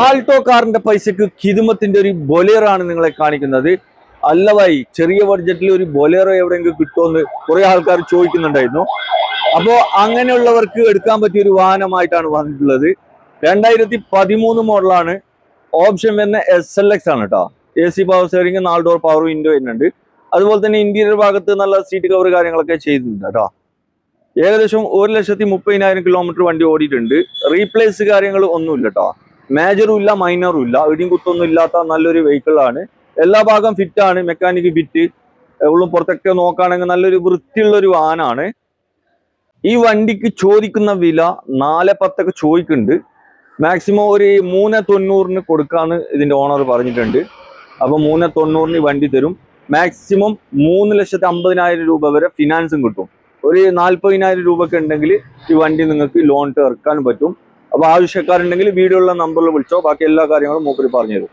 Alto കാറിന്റെ പൈസക്ക് കിതുമത്തിന്റെ ഒരു ബൊലേറോ ആണ് നിങ്ങളെ കാണിക്കുന്നത്. അല്ലവായി ചെറിയ ബഡ്ജറ്റിൽ ഒരു ബൊലേറോ എവിടെയെങ്കിലും കിട്ടുമെന്ന് കുറെ ആൾക്കാർ ചോദിക്കുന്നുണ്ടായിരുന്നു. അപ്പോ അങ്ങനെയുള്ളവർക്ക് എടുക്കാൻ പറ്റിയ ഒരു വാഹനമായിട്ടാണ് വന്നിട്ടുള്ളത്. രണ്ടായിരത്തി പതിമൂന്ന് മോഡലാണ് ഓപ്ഷൻ വരുന്ന എസ് എൽ എക്സ് ആണ് കേട്ടോ എ സി പവർ സ്റ്റിയറിംഗ് നാല് ഡോർ പവർ വിൻഡോ ഉണ്ട് അതുപോലെ തന്നെ ഇന്റീരിയർ ഭാഗത്ത് നല്ല സീറ്റ് കവർ കാര്യങ്ങളൊക്കെ ചെയ്തിട്ടുണ്ട് കേട്ടോ ഏകദേശം ഒരു ലക്ഷത്തി മുപ്പതിനായിരം കിലോമീറ്റർ വണ്ടി ഓടിയിട്ടുണ്ട്. റീപ്ലേസ് കാര്യങ്ങൾ ഒന്നുമില്ല കേട്ടോ മേജറും ഇല്ല മൈനറും ഇല്ല. ഇടിയും കുത്തൊന്നും ഇല്ലാത്ത നല്ലൊരു ആണ്. എല്ലാ ഭാഗം ഫിറ്റ് ആണ്. മെക്കാനിക് ഫിറ്റ് ഉള്ളും പുറത്തൊക്കെ നോക്കുകയാണെങ്കിൽ നല്ലൊരു വൃത്തിയുള്ള ഒരു വാഹനമാണ്. ഈ വണ്ടിക്ക് ചോദിക്കുന്ന വില നാല് പത്തൊക്കെ ചോദിക്കുന്നുണ്ട്. മാക്സിമം ഒരു മൂന്ന് തൊണ്ണൂറിന് കൊടുക്കാന്ന് ഇതിന്റെ ഓണർ പറഞ്ഞിട്ടുണ്ട്. അപ്പൊ മൂന്ന് തൊണ്ണൂറിന് വണ്ടി തരും. മാക്സിമം മൂന്ന് ലക്ഷത്തി അമ്പതിനായിരം രൂപ വരെ ഫിനാൻസും കിട്ടും. ഒരു നാൽപ്പതിനായിരം രൂപ ഒക്കെ ഉണ്ടെങ്കിൽ ഈ വണ്ടി നിങ്ങൾക്ക് ലോൺ ഇറക്കാൻ പറ്റും. അപ്പൊ ആവശ്യക്കാരുണ്ടെങ്കിൽ വീഡിയോയുള്ള നമ്പറിൽ വിളിച്ചോ. ബാക്കി എല്ലാ കാര്യങ്ങളും മൂപ്പര് പറഞ്ഞു തരും